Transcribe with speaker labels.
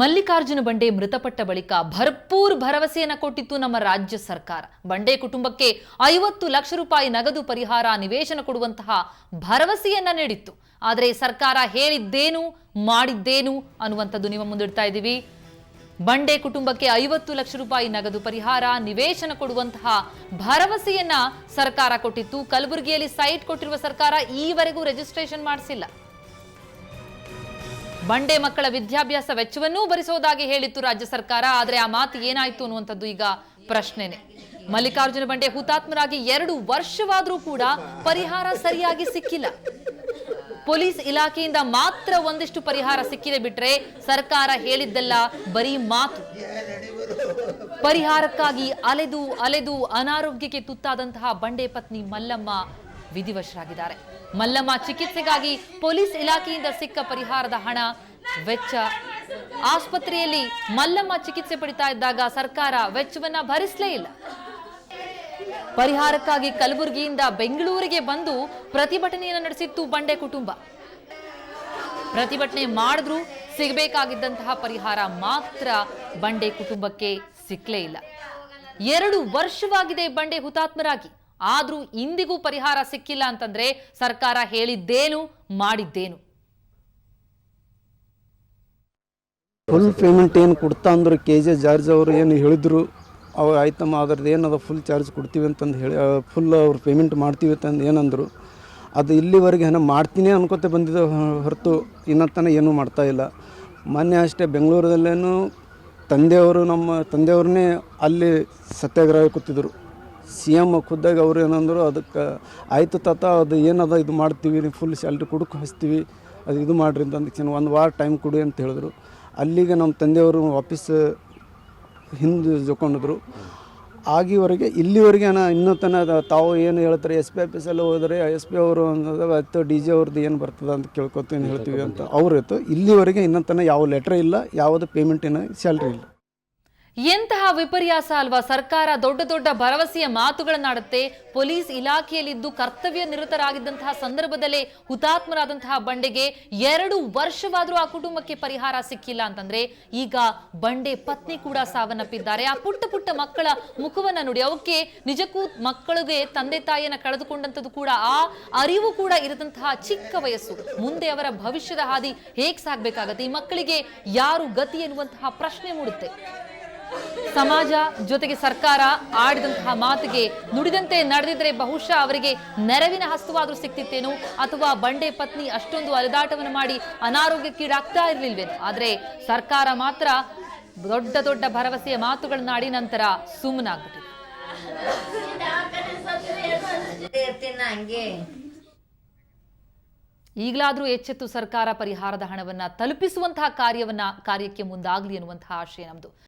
Speaker 1: ಮಲ್ಲಿಕಾರ್ಜುನ ಬಂಡೆ ಮೃತಪಟ್ಟ ಬಳಿಕ ಭರ್ಪೂರ್ ಭರವಸೆಯನ್ನ ಕೊಟ್ಟಿತ್ತು ನಮ್ಮ ರಾಜ್ಯ ಸರ್ಕಾರ. ಬಂಡೆ ಕುಟುಂಬಕ್ಕೆ ಐವತ್ತು ಲಕ್ಷ ರೂಪಾಯಿ ನಗದು ಪರಿಹಾರ ನಿವೇಶನ ಕೊಡುವಂತಹ ಭರವಸೆಯನ್ನ ನೀಡಿತ್ತು. ಆದರೆ ಸರ್ಕಾರ ಹೇಳಿದ್ದೇನು, ಮಾಡಿದ್ದೇನು ಅನ್ನುವಂಥದ್ದು ನಿಮ್ಮ ಮುಂದಿಡ್ತಾ ಇದ್ದೀವಿ. ಬಂಡೆ ಕುಟುಂಬಕ್ಕೆ ಐವತ್ತು ಲಕ್ಷ ರೂಪಾಯಿ ನಗದು ಪರಿಹಾರ ನಿವೇಶನ ಕೊಡುವಂತಹ ಭರವಸೆಯನ್ನ ಸರ್ಕಾರ ಕೊಟ್ಟಿತ್ತು. ಕಲಬುರಗಿಯಲ್ಲಿ ಸೈಟ್ ಕೊಟ್ಟಿರುವ ಸರ್ಕಾರ ಈವರೆಗೂ ರಿಜಿಸ್ಟ್ರೇಷನ್ ಮಾಡಿಸಿಲ್ಲ. ಬಂಡೆ ಮಕ್ಕಳ ವಿದ್ಯಾಭ್ಯಾಸ ವೆಚ್ಚವನ್ನೂ ಭರಿಸೋದಾಗಿ ಹೇಳಿತ್ತು ರಾಜ್ಯ ಸರ್ಕಾರ, ಆದರೆ ಆ ಮಾತು ಏನಾಯ್ತು ಅನ್ನುವಂಥದ್ದು ಈಗ ಪ್ರಶ್ನೆನೆ. ಮಲ್ಲಿಕಾರ್ಜುನ ಬಂಡೆ ಹುತಾತ್ಮರಾಗಿ ಎರಡು ವರ್ಷವಾದರೂ ಕೂಡ ಪರಿಹಾರ ಸರಿಯಾಗಿ ಸಿಕ್ಕಿಲ್ಲ. ಪೊಲೀಸ್ ಇಲಾಖೆಯಿಂದ ಮಾತ್ರ ಒಂದಿಷ್ಟು ಪರಿಹಾರ ಸಿಕ್ಕಿದೆ ಬಿಟ್ರೆ ಸರ್ಕಾರ ಹೇಳಿದ್ದೆಲ್ಲ ಬರೀ ಮಾತು. ಪರಿಹಾರಕ್ಕಾಗಿ ಅಲೆದು ಅಲೆದು ಅನಾರೋಗ್ಯಕ್ಕೆ ತುತ್ತಾದಂತಹ ಬಂಡೆ ಪತ್ನಿ ಮಲ್ಲಮ್ಮ ವಿಧಿವಶರಾಗಿದ್ದಾರೆ. ಮಲ್ಲಮ್ಮ ಚಿಕಿತ್ಸೆಗಾಗಿ ಪೊಲೀಸ್ ಇಲಾಖೆಯಿಂದ ಸಿಕ್ಕ ಪರಿಹಾರದ ಹಣ, ವೆಚ್ಚ. ಆಸ್ಪತ್ರೆಯಲ್ಲಿ ಮಲ್ಲಮ್ಮ ಚಿಕಿತ್ಸೆ ಪಡಿತಾ ಇದ್ದಾಗ ಸರ್ಕಾರ ವೆಚ್ಚವನ್ನ ಭರಿಸಲೇ ಇಲ್ಲ. ಪರಿಹಾರಕ್ಕಾಗಿ ಕಲಬುರಗಿಯಿಂದ ಬೆಂಗಳೂರಿಗೆ ಬಂದು ಪ್ರತಿಭಟನೆಯನ್ನು ನಡೆಸಿತ್ತು ಬಂಡೆ ಕುಟುಂಬ. ಪ್ರತಿಭಟನೆ ಮಾಡಿದ್ರೂ ಸಿಗಬೇಕಾಗಿದ್ದಂತಹ ಪರಿಹಾರ ಮಾತ್ರ ಬಂಡೆ ಕುಟುಂಬಕ್ಕೆ ಸಿಕ್ಕಲೇ ಇಲ್ಲ. ಎರಡು ವರ್ಷವಾಗಿದೆ ಬಂಡೆ ಹುತಾತ್ಮರಾಗಿ. ಆದ್ರೂ ಇಂದಿಗೂ ಪರಿಹಾರ ಸಿಕ್ಕಿಲ್ಲ ಅಂತಂದ್ರೆ ಸರ್ಕಾರ ಹೇಳಿದ್ದೇನು, ಮಾಡಿದ್ದೇನು?
Speaker 2: ಫುಲ್ ಪೇಮೆಂಟ್ ಏನು ಕೊಡ್ತಾ ಅಂದ್ರೆ ಕೆ ಜೆ ಜಾರ್ಜ್ ಅವರು ಏನು ಹೇಳಿದ್ರು, ಅವಾಗ ಆಯ್ತಮ್ಮ ಅದ್ರದ್ದು ಏನದ ಫುಲ್ ಚಾರ್ಜ್ ಕೊಡ್ತೀವಿ ಅಂತಂದು ಹೇಳಿ ಫುಲ್ ಅವ್ರು ಪೇಮೆಂಟ್ ಮಾಡ್ತೀವಿ ಅಂತಂದು ಏನಂದರು. ಅದು ಇಲ್ಲಿವರೆಗೆ ಏನೋ ಮಾಡ್ತೀನಿ ಅನ್ಕೋತ ಬಂದಿದ್ದೆ ಹೊರತು ಇನ್ನತನ ಏನೂ ಮಾಡ್ತಾ ಇಲ್ಲ. ಮೊನ್ನೆ ಅಷ್ಟೇ ಬೆಂಗಳೂರಲ್ಲೇನು ತಂದೆಯವರು ನಮ್ಮ ತಂದೆಯವ್ರನ್ನೇ ಅಲ್ಲಿ ಸತ್ಯಾಗ್ರಹ ಕೂತಿದ್ರು. ಸಿ ಎಂ ಖುದ್ದಾಗ ಅವ್ರು ಏನಂದ್ರು ಅದಕ್ಕೆ, ಆಯ್ತು ತಾತ, ಅದು ಏನದ, ಇದು ಮಾಡ್ತೀವಿ, ನೀವು ಫುಲ್ ಸ್ಯಾಲ್ರಿ ಕೊಡಕ್ಕೆ ಹಚ್ತೀವಿ, ಅದು ಇದು ಮಾಡಿರಿ ಅಂತ ಅಂದಕ್ಕೆ ಒಂದು ವಾರ ಟೈಮ್ ಕೊಡಿ ಅಂತ ಹೇಳಿದ್ರು. ಅಲ್ಲಿಗೆ ನಮ್ಮ ತಂದೆಯವರು ವಾಪಸ್ ಹಿಂದೆ ಜೊಕೊಂಡಿದ್ರು. ಆಗಿವರೆಗೆ, ಇಲ್ಲಿವರೆಗೆ ನಾ ಇನ್ನೂ ತನಕ ತಾವು ಏನು ಹೇಳ್ತಾರೆ ಎಸ್ ಪಿ ಆಫೀಸಲ್ಲಿ ಹೋದರೆ ಎಸ್ ಪಿ ಅವರು ಅಥವಾ ಡಿ ಜಿ ಅವ್ರದ್ದು ಏನು ಬರ್ತದೆ ಅಂತ ಕೇಳ್ಕೊತೀನಿ ಹೇಳ್ತೀವಿ ಅಂತ ಅವ್ರು ಇತ್ತು. ಇಲ್ಲಿವರೆಗೆ ಇನ್ನೂ ತನಕ ಯಾವ ಲೆಟ್ರ್ ಇಲ್ಲ, ಯಾವುದು ಪೇಮೆಂಟಿನ ಸ್ಯಾಲ್ರಿ ಇಲ್ಲ.
Speaker 1: ಎಂತಹ ವಿಪರ್ಯಾಸ ಅಲ್ವಾ? ಸರ್ಕಾರ ದೊಡ್ಡ ದೊಡ್ಡ ಭರವಸೆಯ ಮಾತುಗಳನ್ನಾಡುತ್ತೆ. ಪೊಲೀಸ್ ಇಲಾಖೆಯಲ್ಲಿದ್ದು ಕರ್ತವ್ಯ ನಿರತರಾಗಿದ್ದಂತಹ ಸಂದರ್ಭದಲ್ಲೇ ಹುತಾತ್ಮರಾದಂತಹ ಬಂಡೆಗೆ ಎರಡು ವರ್ಷವಾದರೂ ಆ ಕುಟುಂಬಕ್ಕೆ ಪರಿಹಾರ ಸಿಕ್ಕಿಲ್ಲ ಅಂತಂದ್ರೆ ಈಗ ಬಂಡೆ ಪತ್ನಿ ಕೂಡ ಸಾವನ್ನಪ್ಪಿದ್ದಾರೆ. ಆ ಪುಟ್ಟ ಪುಟ್ಟ ಮಕ್ಕಳ ಮುಖವನ್ನ ನೋಡಿ, ಅವಕ್ಕೆ ನಿಜಕ್ಕೂ ಮಕ್ಕಳಿಗೆ ತಂದೆ ತಾಯಿಯನ್ನ ಕಳೆದುಕೊಂಡಂಥದ್ದು ಕೂಡ ಆ ಅರಿವು ಕೂಡ ಇರದಂತಹ ಚಿಕ್ಕ ವಯಸ್ಸು. ಮುಂದೆ ಅವರ ಭವಿಷ್ಯದ ಹಾದಿ ಹೇಗ್ ಸಾಗಬೇಕಾಗತ್ತೆ? ಈ ಮಕ್ಕಳಿಗೆ ಯಾರು ಗತಿ ಎನ್ನುವಂತಹ ಪ್ರಶ್ನೆ ಮೂಡುತ್ತೆ. ಸಮಾಜ ಜೊತೆಗೆ ಸರ್ಕಾರ ಆಡಿದಂತಹ ಮಾತಿಗೆ ನುಡಿದಂತೆ ನಡೆದಿದ್ರೆ ಬಹುಶಃ ಅವರಿಗೆ ನೆರವಿನ ಹಸ್ತವಾದರೂ ಸಿಕ್ತಿತ್ತೇನೋ ಅಥವಾ ಬಂಡೆ ಪತ್ನಿ ಅಷ್ಟೊಂದು ಅಲೆದಾಟವನ್ನು ಮಾಡಿ ಅನಾರೋಗ್ಯಕ್ಕೀಡಾಗ್ತಾ ಇರ್ಲಿಲ್ವೇನೋ. ಆದರೆ ಸರ್ಕಾರ ಮಾತ್ರ ದೊಡ್ಡ ದೊಡ್ಡ ಭರವಸೆಯ ಮಾತುಗಳನ್ನಾಡಿ ನಂತರ ಸುಮ್ಮನಾಗ್ಬಿಟ್ಟಿದೆ. ಈಗಲಾದರೂ ಎಚ್ಚೆತ್ತು ಸರ್ಕಾರ ಪರಿಹಾರದ ಹಣವನ್ನ ತಲುಪಿಸುವಂತಹ ಕಾರ್ಯವನ್ನ ಕಾರ್ಯಕ್ಕೆ ಮುಂದಾಗಲಿ ಅನ್ನುವಂತಹ ಆಶಯ ನಮ್ದು.